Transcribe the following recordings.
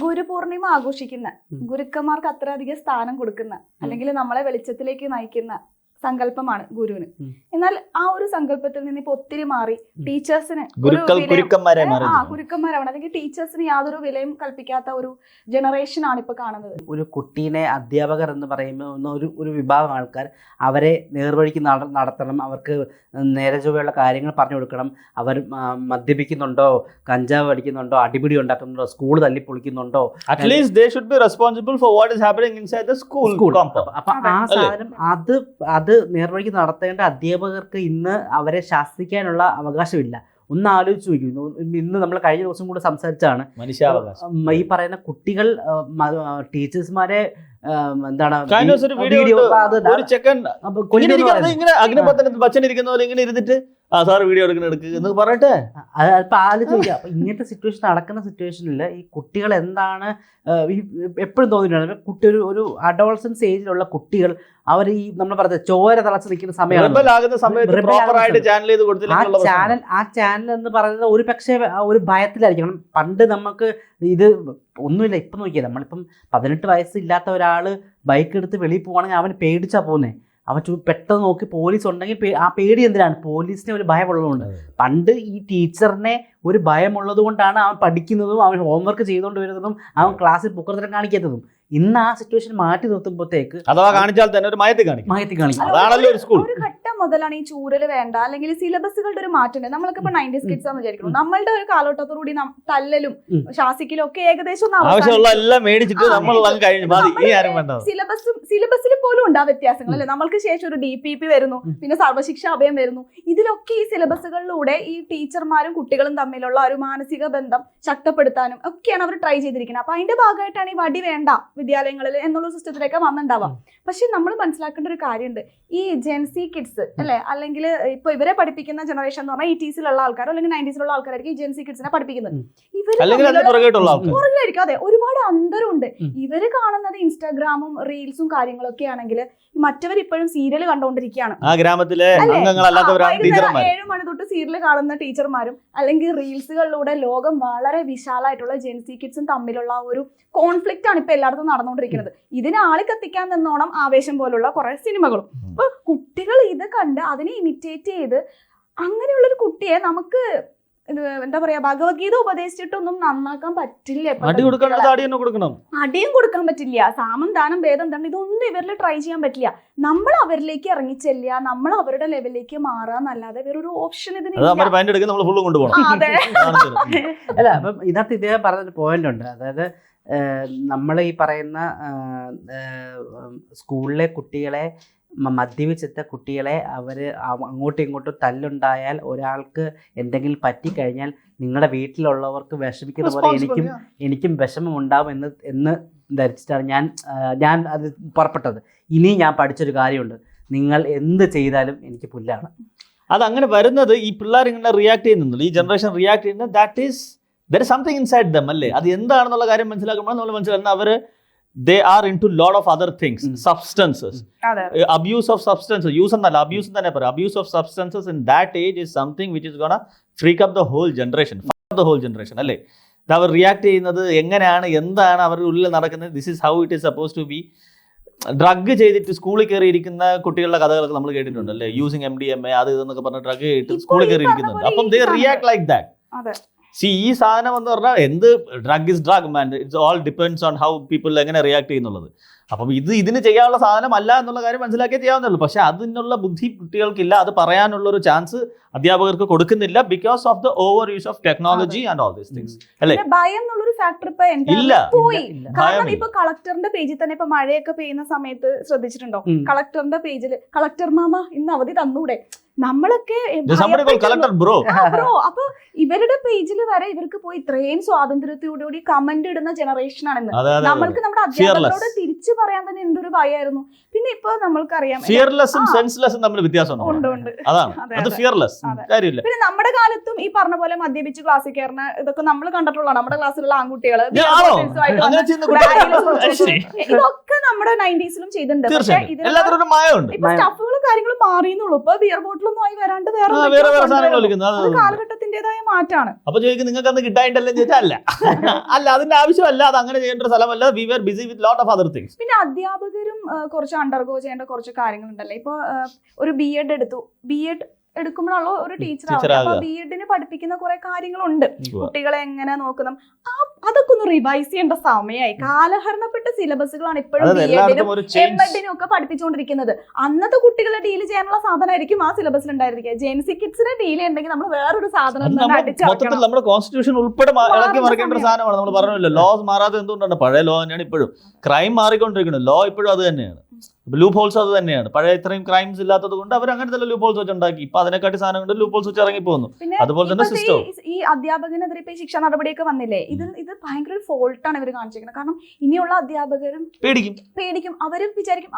ഗുരുപൂർണിമ ആഘോഷിക്കുന്ന. ഗുരുക്കന്മാർക്ക് അത്രയധികം സ്ഥാനം കൊടുക്കുന്ന അല്ലെങ്കിൽ നമ്മളെ വെളിച്ചത്തിലേക്ക് നയിക്കുന്ന സങ്കല്പമാണ് ഗുരുവിന്. എന്നാൽ ആ ഒരു സങ്കല്പത്തിൽ നിന്ന് ഇപ്പൊ ഒത്തിരി മാറി. ടീച്ചേഴ്സിന് ആ ഗുരുക്കന്മാരാവണം. അല്ലെങ്കിൽ ടീച്ചേഴ്സിന് യാതൊരു വിലയും കൽപ്പിക്കാത്ത ഒരു ജനറേഷൻ ആണ് ഇപ്പൊ കാണുന്നത്. ഒരു കുട്ടീനെ അധ്യാപകർ എന്ന് പറയുമ്പോൾ ഒരു ഒരു വിഭാഗം ആൾക്കാർ അവരെ നേർവഴിക്ക് നടത്തണം. അവർക്ക് നേരെ ചൊവ്വയുള്ള കാര്യങ്ങൾ പറഞ്ഞു കൊടുക്കണം. അവർ മദ്യപിക്കുന്നുണ്ടോ? കഞ്ചാവ് അടിക്കുന്നുണ്ടോ? അടിപിടി ഉണ്ടാക്കുന്നുണ്ടോ? School തല്ലിപ്പൊളിക്കുന്നുണ്ടോ? At least they should be responsible for what is happening inside the school അപ്പൊ ആ സാധനം അത് അത് നേർവഴിക്ക് നടത്തേണ്ട അധ്യാപകർക്ക് ഇന്ന് അവരെ ശാസിക്കാനുള്ള അവകാശമില്ല. ഒന്ന് ആലോചിച്ച് നോക്കൂ. ഇന്ന് നമ്മൾ കഴിഞ്ഞ ദിവസം കൂടെ സംസാരിച്ചാണ് ഈ പറയുന്ന കുട്ടികൾ ടീച്ചേഴ്സ്മാരെ എന്താണ് വീഡിയോ ഇങ്ങനെ ബച്ചൻ ഇരിക്കുന്ന പോലെ ഇങ്ങനെ ഇരുന്നിട്ട് ആ സാർ വീഡിയോ എടുക്കുന്ന എടുക്ക് എന്ന് പറയട്ടെ. അപ്പൊ ആലോചിക്കുക അപ്പൊ ഇങ്ങനത്തെ സിറ്റുവേഷൻ നടക്കുന്ന സിറ്റുവേഷനിൽ ഈ കുട്ടികൾ എന്താണ് എപ്പോഴും തോന്നിയിട്ടുണ്ട്? കുട്ടി ഒരു ഒരു അഡോൾസൻസ് ഏജിലുള്ള കുട്ടികൾ അവർ ഈ നമ്മൾ പറഞ്ഞ ചോര തളച്ച് നിൽക്കുന്ന സമയമാണ് ആ ചാനൽ ആ ചാനൽ എന്ന് പറയുന്നത് ഒരു പക്ഷേ ഒരു ഭയത്തിലായിരിക്കും. കാരണം പണ്ട് നമുക്ക് ഇത് ഒന്നുമില്ല. ഇപ്പം നോക്കിയാൽ നമ്മളിപ്പം പതിനെട്ട് വയസ്സില്ലാത്ത ഒരാൾ ബൈക്ക് എടുത്ത് വെളിയിൽ പോവാണെങ്കിൽ അവൻ പേടിച്ചാ പോകുന്നത് അവൻ ചു- പെട്ടെന്ന് നോക്കി പോലീസ് ഉണ്ടെങ്കിൽ ആ പേടി എന്തിനാണ്? പോലീസിനെ ഒരു ഭയമുള്ളതുകൊണ്ട്. പണ്ട് ഈ ടീച്ചറിനെ ഒരു ഭയമുള്ളത് കൊണ്ടാണ് അവൻ പഠിക്കുന്നതും അവൻ ഹോംവർക്ക് ചെയ്തുകൊണ്ട് വരുന്നതും അവൻ ക്ലാസ്സിൽ പുക്കർത്തരം കാണിക്കാത്തതും. ഇന്ന് ആ സിറ്റുവേഷൻ മാറ്റി നിർത്തുമ്പോഴത്തേക്ക് അഥവാ കാണിച്ചാൽ തന്നെ ഒരു മയത്തിൽ കാണിക്കും. മയത്തിൽ കാണിക്കും. അതാണല്ലോ ഒരു സ്കൂൾ മുതലാണ് ഈ ചൂരൽ വേണ്ട അല്ലെങ്കിൽ സിലബസുകളുടെ ഒരു മാറ്റം നമ്മളൊക്കെ ഇപ്പൊ നയന്റീസ് കിഡ്സ് ആണെന്ന് വിചാരിക്കുന്നു. ഉം. നമ്മളുടെ ഒരു കാലഘട്ടത്തോടുകൂടി തല്ലലും. ശാസിക്കലും ഒക്കെ ഏകദേശം സിലബസും സിലബസിൽ പോലും ഉണ്ടാ വ്യത്യാസങ്ങൾ അല്ലെ നമ്മൾക്ക് ശേഷം ഒരു ഡി പി പി വരുന്നു. പിന്നെ സർവശിക്ഷ അഭയം വരുന്നു. ഇതിലൊക്കെ ഈ സിലബസുകളിലൂടെ ഈ ടീച്ചർമാരും കുട്ടികളും തമ്മിലുള്ള ഒരു മാനസിക ബന്ധം ശക്തപ്പെടുത്താനും ഒക്കെയാണ് അവർ ട്രൈ ചെയ്തിരിക്കുന്നത്. അപ്പൊ അതിന്റെ ഭാഗമായിട്ടാണ് ഈ വടി വേണ്ട വിദ്യാലയങ്ങളിൽ എന്നുള്ള സിസ്റ്റത്തിലേക്ക് വന്നിട്ടുണ്ടാവാം പക്ഷെ നമ്മൾ മനസ്സിലാക്കേണ്ട ഒരു കാര്യമുണ്ട്. ഈ ജെൻസി കിഡ്സ് അല്ലെ? അല്ലെങ്കിൽ ഇപ്പൊ ഇവരെ പഠിപ്പിക്കുന്ന ജനറേഷൻ എന്ന് പറഞ്ഞാൽ എയ്റ്റീസിലുള്ള ആൾക്കാരോ അല്ലെങ്കിൽ നയന്റീസിലുള്ള ആൾക്കാരായിരിക്കും ഈ ജെൻസി കിഡ്സിനെ പഠിപ്പിക്കുന്നത്. ഇവർ പുറകിലായിരിക്കും. അതെ ഒരുപാട് അന്തരമുണ്ട് ഉണ്ട് ഇവർ കാണുന്നത് ഇൻസ്റ്റാഗ്രാമും റീൽസും കാര്യങ്ങളൊക്കെ ആണെങ്കിൽ മറ്റവർ ഇപ്പോഴും സീരിയൽ കണ്ടുകൊണ്ടിരിക്കുകയാണ് ആ ഗ്രാമത്തിലെ ഏഴ് മണി തൊട്ട് സീരിയൽ കാണുന്ന ടീച്ചർമാരും അല്ലെങ്കിൽ റീൽസുകളിലൂടെ ലോകം വളരെ വിശാലമായിട്ടുള്ള ജെൻസി കിഡ്സും തമ്മിലുള്ള ഒരു കോൺഫ്ലിക്റ്റ് ആണ് ഇപ്പൊ എല്ലായിടത്തും നടന്നുകൊണ്ടിരിക്കുന്നത്. ഇതിനെ ആളി കത്തിക്കാൻ നിന്നോണം ആവേശം പോലുള്ള കുറെ സിനിമകളും. അപ്പൊ കുട്ടികൾ ഇത് കണ്ട് അതിനെ ഇമിറ്റേറ്റ് ചെയ്ത് അങ്ങനെയുള്ളൊരു കുട്ടിയെ നമുക്ക് എന്താ പറയാ ഭഗവത്ഗീത ഉപദേശിച്ചിട്ടൊന്നും നന്നാക്കാൻ പറ്റില്ല അടിയും കൊടുക്കാൻ പറ്റില്ല. സാമം ദാനം ഭേദം എന്താണ് ഇതൊന്നും ഇവരിൽ ട്രൈ ചെയ്യാൻ പറ്റില്ല. നമ്മൾ അവരിലേക്ക് ഇറങ്ങിച്ചെല്ലുക നമ്മൾ അവരുടെ ലെവലിലേക്ക് മാറാന്നല്ലാതെ വേറൊരു ഓപ്ഷൻ ഇതിന് അത് അല്ല അപ്പം ഇതിനകത്ത് ഇദ്ദേഹം പറഞ്ഞൊരു പോയിന്റ് ഉണ്ട്. അതായത് നമ്മൾ ഈ പറയുന്ന സ്കൂളിലെ കുട്ടികളെ മദ്യപിച്ചെത്ത കുട്ടികളെ അവർ അങ്ങോട്ടും ഇങ്ങോട്ടും തല്ലുണ്ടായാൽ ഒരാൾക്ക് എന്തെങ്കിലും പറ്റിക്കഴിഞ്ഞാൽ നിങ്ങളുടെ വീട്ടിലുള്ളവർക്ക് വിഷമിക്കുന്ന പോലെ എനിക്കും എനിക്കും വിഷമം ഉണ്ടാവും എന്ന് എന്ന് ധരിച്ചിട്ടാണ് ഞാൻ ഞാൻ അത് പുറപ്പെട്ടത്. ഇനി ഞാൻ പഠിച്ചൊരു കാര്യമുണ്ട്. നിങ്ങൾ എന്ത് ചെയ്താലും എനിക്ക് പുല്ലാണ്. അത് അങ്ങനെ വരുന്നത് ഈ പിള്ളേർ ഇങ്ങനെ റിയാക്ട് ചെയ്യുന്നുള്ളൂ ഈ ജനറേഷൻ റിയാക്ട് ചെയ്യുന്നത് that is there something inside them അല്ലേ? അത് എന്താണെന്നുള്ള കാര്യം മനസ്സിലാക്കുമ്പോൾ നമ്മൾ മനസ്സിലാക്കുന്നത്. അവർ they are into load of other things. Substances abuse of substances use എന്നല്ല അബ്യൂസ് തന്നെ പറയാം. Abuse of substances in that age is something which is gonna freak up the whole generation the whole generation അല്ലേ? അവർ react ചെയ്യുന്നത് എങ്ങനെയാണ് എന്താണ് അവരുടെ ഉള്ളിൽ നടക്കുന്നത്? This is how it is suppose to be drug ചെയ്തിട്ട് സ്കൂളിൽ കയറിയിരിക്കുന്ന കുട്ടികളുടെ കഥകളൊക്കെ നമ്മൾ കേട്ടിട്ടുണ്ട് അല്ലേ? Using M D M A അത് ഇതെന്നൊക്കെ പറഞ്ഞ ഡ്രഗ് ചെയ്തിട്ട് സ്കൂളിൽ കയറിയിരിക്കുന്നുണ്ട്. അപ്പം they react like that see ഈ സാധനം എന്ന് പറഞ്ഞാൽ എന്ത് drug is drug man it's all depends on how people എങ്ങനെ റിയാക്ട് ചെയ്യുന്നുള്ളത്. അപ്പം ഇത് ഇതിന് ചെയ്യാനുള്ള സാധനം അല്ല എന്നുള്ള കാര്യം മനസ്സിലാക്കിയേ ചെയ്യാവുന്നുള്ളൂ പക്ഷേ അതിനുള്ള ബുദ്ധി കുട്ടികൾക്കില്ല. അത് പറയാനുള്ള ഒരു ചാൻസ് അധ്യാപകർക്ക് കൊടുക്കുന്നില്ല because of the overuse of technology and all these things അല്ലേ? ഭയം എന്നുള്ളൊരു ഫാക്ടർ ഇപ്പൊ ഇല്ല. പോയി. കാരണം. ഇപ്പൊ കളക്ടറിന്റെ പേജിൽ തന്നെ ഇപ്പൊ മഴയൊക്കെ പെയ്യുന്ന സമയത്ത് ശ്രദ്ധിച്ചിട്ടുണ്ടോ. കളക്ടറിന്റെ പേജിൽ കളക്ടർ മാമ ഇന്ന് അവധി തന്നൂടെ. നമ്മളൊക്കെ ബ്രോ അപ്പൊ ഇവരുടെ പേജിൽ വരെ ഇവർക്ക് പോയി ഇത്രയും സ്വാതന്ത്ര്യത്തോടുകൂടി കമന്റ് ഇടുന്ന ജനറേഷൻ ആണെന്ന്. നമ്മൾക്ക് നമ്മുടെ അധ്യാപകരോട് തിരിച്ചു പറയാൻ തന്നെ എന്തൊരു ഭയമായിരുന്നു പിന്നെ ഇപ്പൊ നമ്മൾക്കറിയാം ഫിയർലെസ്സും ആ. സെൻസ്ലെസ്സും തമ്മിൽ വ്യത്യാസമുണ്ട് ഉണ്ട് ഉണ്ട്. അതാണ്. അതെ, അത് ഫിയർലെസ് കാര്യമില്ല. പിന്നെ നമ്മുടെ കാലത്തും ഈ പറഞ്ഞ പോലെ മദ്യപിച്ച് ക്ലാസ്സിൽ കയറുന്ന ഇതൊക്കെ നമ്മൾ കണ്ടിട്ടുള്ള നമ്മുടെ ക്ലാസ്സിലുള്ള ആൺകുട്ടികൾ ഞാൻ- ആണോ? bottles ആയിട്ട് അങ്ങനെ വന്ന് ചെയ്യുന്ന ബാഗിൽ കുട്ടികൾ സൂക്ഷിച്ച് ഇതൊക്കെ നമ്മുടെ നയന്റീസിലും ചെയ്തിട്ടുണ്ട്. പക്ഷേ തീർച്ചയായും ഇതിനൊക്കെ കാര്യങ്ങളും മാറിയെന്നുള്ളൂ. ഇപ്പൊ ബിയർ ബോട്ടിലൊന്നും ആയി വരാണ്ട് വേറെ കാലഘട്ടത്തിന്റേതായ മാറ്റാണ്. അപ്പൊ ചോദിക്കും നിങ്ങൾക്ക് അന്ന് കിട്ടായിട്ടല്ലേ ചോദിച്ചാൽ അല്ല. അല്ല അതിന്റെ ആവശ്യമല്ല. അത് അങ്ങനെ ചെയ്യേണ്ട ഒരു സ്ഥലമല്ല. We are busy with lot of other things പിന്നെ അധ്യാപകരും കുറച്ച് അണ്ടർഗോ ചെയ്യേണ്ട കുറച്ച് കാര്യങ്ങളുണ്ടല്ലോ? ഇപ്പൊ ഒരു ബി എഡ് എടുത്തു. ബി എഡ് എടുക്കുമ്പോഴുള്ള ഒരു ടീച്ചർ ആവുക. അപ്പൊ ബി എഡിന് പഠിപ്പിക്കുന്ന കുറെ കാര്യങ്ങളുണ്ട്. കുട്ടികളെ എങ്ങനെ നോക്കണം? അതൊക്കെ ഒന്ന് റിവൈസ് ചെയ്യേണ്ട സമയമായി കാലഹരണപ്പെട്ട സിലബസുകളാണ് ഇപ്പോഴും ബി എഡിനും എം എഡിനും ഒക്കെ പഠിപ്പിച്ചുകൊണ്ടിരിക്കുന്നത്. അന്നത്തെ കുട്ടികളെ ഡീൽ ചെയ്യാനുള്ള സാധനമായിരിക്കും ആ സിലബസിൽ ഉണ്ടായിരിക്കുക ജെൻസി കിഡ്സിനെ ഡീൽ ചെയ്യണമെങ്കിൽ നമ്മൾ വേറൊരു സാധനം നമ്മുടെ കോൺസ്റ്റിറ്റ്യൂഷൻ ഉൾപ്പെടെ ഇളക്കി മറിക്കേണ്ട സാധനമാണ്. നമ്മൾ പറഞ്ഞല്ലോ ലോസ് മാറാതെ എന്തുകൊണ്ടാണ്? പഴയ ലോ തന്നെയാണ് ഇപ്പോഴും. ക്രൈം മാറിക്കൊണ്ടിരിക്കുന്നത് ലോ ഇപ്പോഴും അത് തന്നെയാണ്. ലൂപ്പ് ഹോൾസ് അത് തന്നെയാണ്. പഴയ ഇത്രയും ക്രൈംസ് ഇല്ലാത്തത് കൊണ്ട് അവർ അങ്ങനത്തെ ലൂപ്പ് ഹോൾസ് വെച്ച് ഉണ്ടാക്കി. ഇപ്പൊ അതിനെക്കാട്ടി സാധനം കൊണ്ട് ലൂപ്പ് ഹോൾസ് വെച്ച് ഇറങ്ങി പോകുന്നു അതുപോലെ തന്നെ സിസ്റ്റം ഈ- അധ്യാപകനെതിരെ ഇപ്പൊ ശിക്ഷാ നടപടിയൊക്കെ വന്നില്ലേ? ഇത് ഇത് ഭയങ്കര ഒരു ഫോൾട്ടാണ് ഇവർ കാണിച്ചിരിക്കുന്നത്. കാരണം ഇനിയുള്ള അധ്യാപകരും പേടിക്കും. പേടിക്കും. അവരും വിചാരിക്കും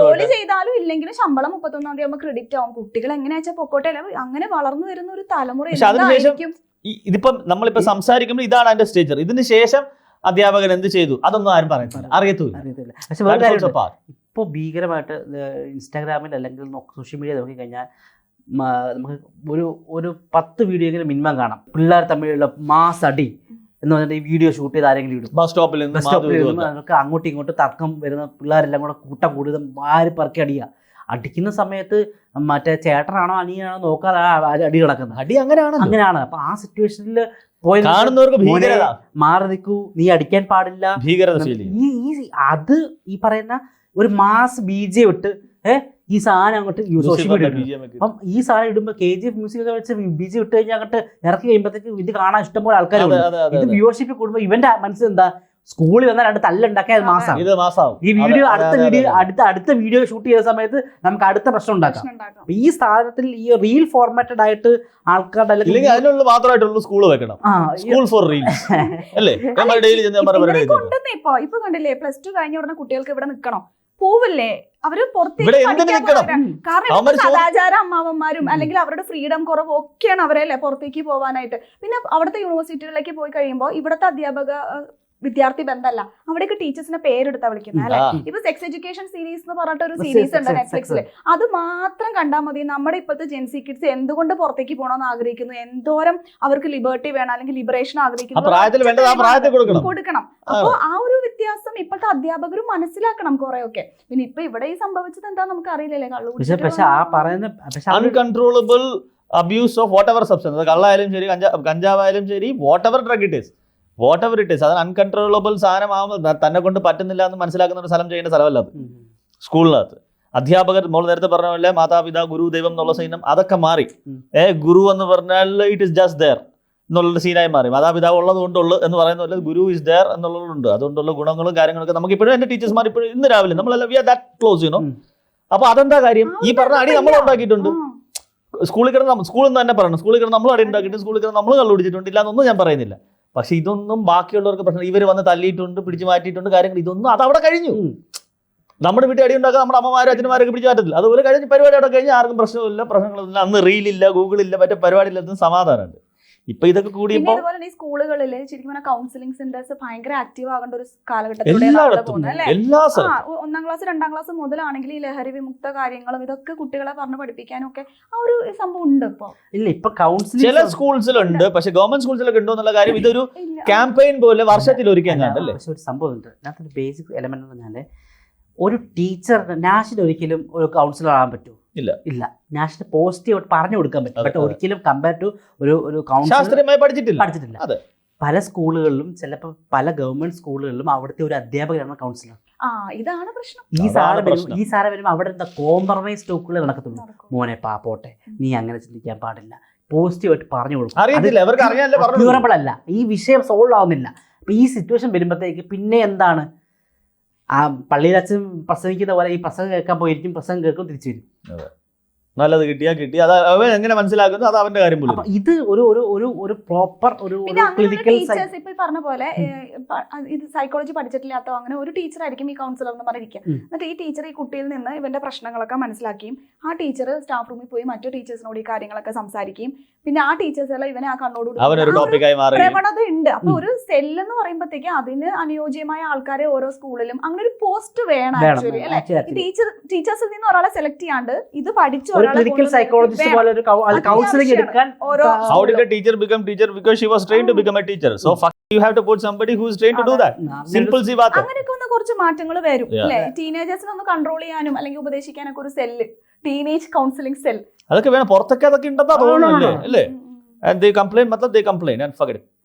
ജോലി ചെയ്താലും ഇല്ലെങ്കിലും ശമ്പളം മുപ്പത്തൊന്നാം തീയതി ആകുമ്പോൾ ക്രെഡിറ്റ് ആവും. കുട്ടികൾ എങ്ങനെയാ വെച്ചാൽ പൊക്കോട്ടെ? അല്ല അങ്ങനെ വളർന്നു വരുന്ന ഒരു തലമുറ ഇതിപ്പം നമ്മളിപ്പോ സംസാരിക്കുമ്പോൾ ഇതാണ് അതിന്റെ സ്റ്റേജർ ഇതിന് ശേഷം അധ്യാപകൻ എന്ത് ചെയ്തു? അതൊന്നും ആരും പറയുന്നില്ല അറിയത്തില്ല. അറിയത്തില്ല പക്ഷെ വേറെ കാര്യമുണ്ട്. ഇപ്പോൾ ഭീകരമായിട്ട് ഇൻസ്റ്റാഗ്രാമിൽ അല്ലെങ്കിൽ സോഷ്യൽ മീഡിയ നോക്കി കഴിഞ്ഞാൽ നമുക്ക് ഒരു ഒരു പത്ത് വീഡിയോ എങ്കിലും മിനിമം കാണാം. പിള്ളേർ തമ്മിലുള്ള മാസ് അടി എന്ന് പറഞ്ഞിട്ട് ഈ വീഡിയോ ഷൂട്ട് ചെയ്ത് ആരെങ്കിലും ഇടും. ബസ് സ്റ്റോപ്പിൽ ബസ് സ്റ്റോപ്പിൽ അതൊക്കെ അങ്ങോട്ടും ഇങ്ങോട്ടും തർക്കം വരുന്ന പിള്ളേരെല്ലാം കൂടെ കൂട്ടം കൂടുതൽ ആര് പറക്കി അടിയുക അടിക്കുന്ന സമയത്ത് മറ്റേ ചേട്ടനാണോ അനിയനാണോ നോക്കാതെ അടി കിടക്കുന്നത്. അടി അങ്ങനെയാണ് അങ്ങനെയാണ്. അപ്പൊ ആ സിറ്റുവേഷനിൽ പോയി കാണുന്നവർക്ക് മാറി നിൽക്കൂ. നീ അടിക്കാൻ പാടില്ല. ഭീകരത ഈ അത് ഈ പറയുന്ന ഒരു മാസ് ബി ജെ ഇട്ട് ഏ ഈ സാധനം അങ്ങോട്ട് സോഷ്യൽ മീഡിയ അപ്പം ഈ സാധനം ഇടുമ്പോൾ കെ ജി എഫ് മ്യൂസിക് ഒക്കെ വെച്ച് ബി ജെ ഇട്ട് കഴിഞ്ഞാൽ അങ്ങോട്ട് ഇറക്കി കഴിയുമ്പോഴത്തേക്ക് ഇത് കാണാൻ ഇഷ്ടംപോലെ അതെ, ഇത്. വ്യൂവർഷിപ്പ് കൂടുമ്പോൾ ഇവന്റെ മനസ്സിൽ എന്താ സ്കൂളിൽ വന്നാൽ രണ്ട് തല്ലുണ്ടാക്കിയ അത് മാസാണ് ഇത് മാസാവും. ഈ വീഡിയോ അടുത്ത വീഡിയോ അടുത്ത അടുത്ത വീഡിയോ ഷൂട്ട് ചെയ്ത സമയത്ത് നമുക്ക് അടുത്ത പ്രശ്നം ഉണ്ടാക്കാം. ഈ സാധനത്തിൽ ഈ റീൽ ഫോർമാറ്റഡ് ആയിട്ട് ആൾക്കാരുടെ ഇല്ലെങ്കിൽ അല്ലെങ്കിൽ അതിനുള്ള മാത്രമായിട്ടുള്ള സ്കൂൾ വെക്കണം. സ്കൂൾ ഫോർ റീൽസ് അല്ലേ? നമ്മൾ ഡെയിലി. ഇപ്പൊ. ഇപ്പൊ കണ്ടില്ലേ? പ്ലസ് ടു കഴിഞ്ഞ ഉടനെ കുട്ടികൾക്ക് ഇവിടെ നിൽക്കണോ? പോവില്ലേ? അവർ പുറത്തേക്ക് സദാചാര അമ്മാവന്മാരും അല്ലെങ്കിൽ അവരുടെ ഫ്രീഡം കുറവ് ഒക്കെയാണ് അവരെ അല്ലേ പുറത്തേക്ക് പോവാനായിട്ട്. പിന്നെ അവിടുത്തെ യൂണിവേഴ്സിറ്റികളിലേക്ക് പോയി കഴിയുമ്പോൾ ഇവിടുത്തെ അധ്യാപക വിദ്യാർത്ഥി ബന്ധമല്ല അവിടെയൊക്കെ ടീച്ചേഴ്സിനെ പേരെടുത്താ വിളിക്കുന്നത് അല്ലെ? ഇപ്പൊ സെക്സ് എഡ്യൂക്കേഷൻ സീരീസ് എന്ന് പറഞ്ഞിട്ട് ഒരു സീരീസ് ഉണ്ട് നെറ്റ്ഫ്ലിക്സിൽ അത് മാത്രം കണ്ടാൽ മതി. നമ്മുടെ ഇപ്പോഴത്തെ ജെൻസി കിഡ്സ് എന്തുകൊണ്ട് പുറത്തേക്ക് പോകണമെന്ന് ആഗ്രഹിക്കുന്നു? എന്തോരം അവർക്ക് ലിബർട്ടി വേണം അല്ലെങ്കിൽ ലിബറേഷൻ ആ ആഗ്രഹിക്കുന്നു പ്രായത്തിൽ വേണ്ടത് ആ പ്രായത്തിൽ കൊടുക്കണം. കൊടുക്കണം. അപ്പൊ ആ ഒരു വ്യത്യാസം ഇപ്പോഴത്തെ അധ്യാപകരും മനസ്സിലാക്കണം കുറെ ഒക്കെ പിന്നെ ഇപ്പൊ ഇവിടെ ഈ സംഭവിച്ചത് എന്താ നമുക്ക് അറിയില്ലല്ലേ? കള്ളു പക്ഷെ പക്ഷെ ആ പറയുന്ന uncontrollable abuse of whatever substance കള്ളായാലും ശരി കഞ്ചാ കഞ്ചാവായാലും ശരി whatever drug it is whatever it is അത് അൺകൺട്രോളബിൾ സാധനമാകുമ്പോൾ തന്നെ കൊണ്ട് പറ്റുന്നില്ല എന്ന് മനസ്സിലാക്കുന്ന ഒരു സ്ഥലം ചെയ്യേണ്ട സ്ഥലമല്ല അത്. സ്കൂളിനകത്ത്. അധ്യാപകർ നമ്മൾ നേരത്തെ പറഞ്ഞ പോലെ മാതാപിതാ ഗുരു ദൈവം എന്നുള്ള സൈന്യം അതൊക്കെ മാറി. ഏ ഗുരു എന്ന് പറഞ്ഞാൽ ഇറ്റ് ഇസ് ജസ്റ്റ് ദർ എന്നുള്ളൊരു സീനായി മാറി. മാതാപിതാവ് ഉള്ളത് കൊണ്ടുള്ളു എന്ന് പറയുന്ന പോലെ ഗുരു ഇസ് ദർ എന്നുള്ളതുണ്ട് അതുകൊണ്ടുള്ള ഗുണങ്ങളും കാര്യങ്ങളൊക്കെ നമുക്ക് ഇപ്പോഴും എന്റെ ടീച്ചേഴ്സ്മാർ ഇപ്പോഴും ഇന്ന് രാവിലെ നമ്മളെല്ലാം we are that close you know. അപ്പൊ അതെന്താ കാര്യം? ഈ പറഞ്ഞ അടി നമ്മൾ ഉണ്ടാക്കിയിട്ടുണ്ട്. സ്കൂളിൽ കിടന്ന് സ്കൂളിൽ നിന്ന് തന്നെ പറയണം. സ്കൂളിൽ കിടന്ന് നമ്മൾ അടി ഉണ്ടാക്കിയിട്ടുണ്ട് സ്കൂളിൽ കിടന്ന് നമ്മൾ കള്ളുപിടിച്ചിട്ടുണ്ട്. ഇല്ല എന്നൊന്നും ഞാൻ പറയുന്നില്ല. പക്ഷെ ഇതൊന്നും ബാക്കിയുള്ളവർക്ക് പ്രശ്നം. ഇവർ വന്ന് തല്ലിയിട്ടുണ്ട് പിടിച്ചു മാറ്റിയിട്ടുണ്ട് കാര്യങ്ങൾ. ഇതൊന്നും അത് അവിടെ കഴിഞ്ഞു. നമ്മുടെ വീട്ടിൽ അടി ഉണ്ടാക്കുക നമ്മുടെ അമ്മമാരും അച്ഛന്മാരൊക്കെ പിടിച്ചു മാറ്റത്തില്ല. അതുപോലെ കഴിഞ്ഞ് പരിപാടി അവിടെ കഴിഞ്ഞ് ആർക്കും പ്രശ്നമില്ല പ്രശ്നങ്ങളൊന്നുമില്ല. അന്ന് റീലില്ല ഗൂഗിളില്ല മറ്റേ പരിപാടിയില്ലാത്ത സമാധാനമുണ്ട്. ഇപ്പൊ ഇതൊക്കെ കൂടി ഈ സ്കൂളുകളിൽ ശരിക്കും കൗൺസിലിംഗ് സെന്റേഴ്സ് ഭയങ്കര ആക്റ്റീവ് ആകേണ്ട ഒരു കാലഘട്ടത്തിലൂടെ നമ്മൾ എല്ലായിടത്തും എല്ലാ ഒന്നാം ക്ലാസ് രണ്ടാം ക്ലാസ് മുതലാണെങ്കിൽ ഈ ലഹരി വിമുക്ത കാര്യങ്ങളും ഇതൊക്കെ കുട്ടികളെ പറഞ്ഞു പഠിപ്പിക്കാനും ഒക്കെ ആ ഒരു സംഭവം ഉണ്ട് ഇപ്പൊ. ഇല്ല ഇപ്പൊ ചില കൗൺസിലിംഗ് സ്കൂൾസിലുണ്ട് പക്ഷെ ഗവൺമെന്റ് സ്കൂൾസിലൊക്കെ ഉണ്ടോ എന്നുള്ള കാര്യം ഇതൊരു. ക്യാമ്പയിൻ പോലെ വർഷത്തിൽ ഒരിക്കൽ ഒരു സംഭവം ഉണ്ട്. അതിനകത്തൊരു ബേസിക് എലമെന്റ് എന്ന് പറഞ്ഞാൽ ഒരു ടീച്ചർ നാഷണൽ ഒരിക്കലും ഒരു കൗൺസിലർ ആകാൻ പറ്റൂ. ഇല്ല. ഇല്ല. നാഷണൽ പോസിറ്റീവ് പറഞ്ഞു കൊടുക്കാൻ പറ്റും. ബട്ട് ഒരിക്കലും കമ്പയർ ടു ഒരു ഒരു കൗൺസിലർ ശാസ്ത്രീയമായി പഠിച്ചിട്ടില്ല. പഠിച്ചിട്ടില്ല. അതെ. പല സ്കൂളുകളിലും ചിലപ്പോൾ പല ഗവൺമെന്റ് സ്കൂളുകളിലും അവിടുത്തെ ഒരു അധ്യാപകരാണ് കൗൺസിലർ ആ ഇതാണ് പ്രശ്നം. ഈ സാറ് വരും ഈ സാറ് വരുമ്പോൾ അവിടെ എന്താ കോംപ്രമൈസ് ടോക്കുകൾ നടക്കത്തുള്ളൂ. മോനെ പാപ്പോട്ടെ നീ അങ്ങനെ ചിന്തിക്കാൻ പാടില്ല. പോസിറ്റീവായിട്ട് പറഞ്ഞു കൊടുക്കും. അല്ല. ഈ വിഷയം സോൾവ് ആവുന്നില്ല. അപ്പൊ ഈ സിറ്റുവേഷൻ വരുമ്പോഴത്തേക്ക് പിന്നെ എന്താണ്? ആ പള്ളിയിൽ അച്ഛൻ പ്രസംഗിക്കുന്ന പോലെ ഈ പ്രസംഗം കേൾക്കാൻ പോയിരിക്കും പ്രസംഗം കേൾക്കും തിരിച്ചു വരും. നല്ലത് കിട്ടിയാ കിട്ടി. അത് അവൻ എങ്ങനെ മനസ്സിലാക്കുന്നു അത് അവന്റെ കാര്യം പോലും ഇത് ഒരു ഒരു ഒരു ഒരു പ്രോപ്പർ ഒരു ക്ലിനിക്കൽ ടീച്ചേഴ്സ് ഇപ്പൊ പറഞ്ഞ പോലെ ഇത് സൈക്കോളജി പഠിച്ചിട്ടില്ലാത്തോ അങ്ങനെ ഒരു ടീച്ചർ ആയിരിക്കും ഈ കൗൺസിലർ എന്ന് പറഞ്ഞിരിക്കുക. എന്നിട്ട് ഈ ടീച്ചർ ഈ കുട്ടിയിൽ നിന്ന് ഇവന്റെ പ്രശ്നങ്ങളൊക്കെ മനസ്സിലാക്കിയും ആ ടീച്ചർ സ്റ്റാഫ് റൂമിൽ പോയി മറ്റു ടീച്ചേഴ്സിനോട് ഈ കാര്യങ്ങളൊക്കെ സംസാരിക്കുകയും പിന്നെ ആ ടീച്ചേഴ്സ് എല്ലാം ഇവനെ ആ കണ്ണോട് അവനൊരു ടോപ്പിക്കായി മാറി പ്രവണത ഉണ്ട് അപ്പൊ. ഒരു സെല്ല് എന്ന് പറയുമ്പോഴത്തേക്ക് അതിന് അനുയോജ്യമായ ആൾക്കാരെ ഓരോ സ്കൂളിലും അങ്ങനെ ഒരു പോസ്റ്റ് വേണം ആക്ച്വലി അല്ലെ. ടീച്ചർ ടീച്ചേഴ്സിൽ നിന്ന് ഒരാളെ സെലക്ട് ചെയ്യാണ്ട് ഇത് പഠിച്ച ഒരു ക്ലിനിക്കൽ സൈക്കോളജിസ്റ്റ് പോലെ ഒരു കൗൺസിലിംഗ് എടുക്കാൻ how did a teacher become teacher because she was train to become a teacher so you have to put somebody who is train to do that simple see what അങ്ങനെയൊക്കെ കുറച്ച് മാറ്റങ്ങൾ വരും അല്ലേ? ടീനേജേഴ്സിനെ ഒന്ന് control ചെയ്യാനും അല്ലെങ്കിൽ ഉപദേശിക്കാനൊക്കെ ഒരു സെൽ ടീനേജ് കൗൺസിലിംഗ് സെൽ അതൊക്കെ വേണം. പുറത്തൊക്കെ അതൊക്കെ ഉണ്ടെന്നാ തോന്നുന്നില്ലേ അല്ലേ? ആൻഡ് ദേ കംപ്ലൈൻ മത്ലബ് ദേ കംപ്ലൈൻ ആൻഡ് ഫർഗറ്റ്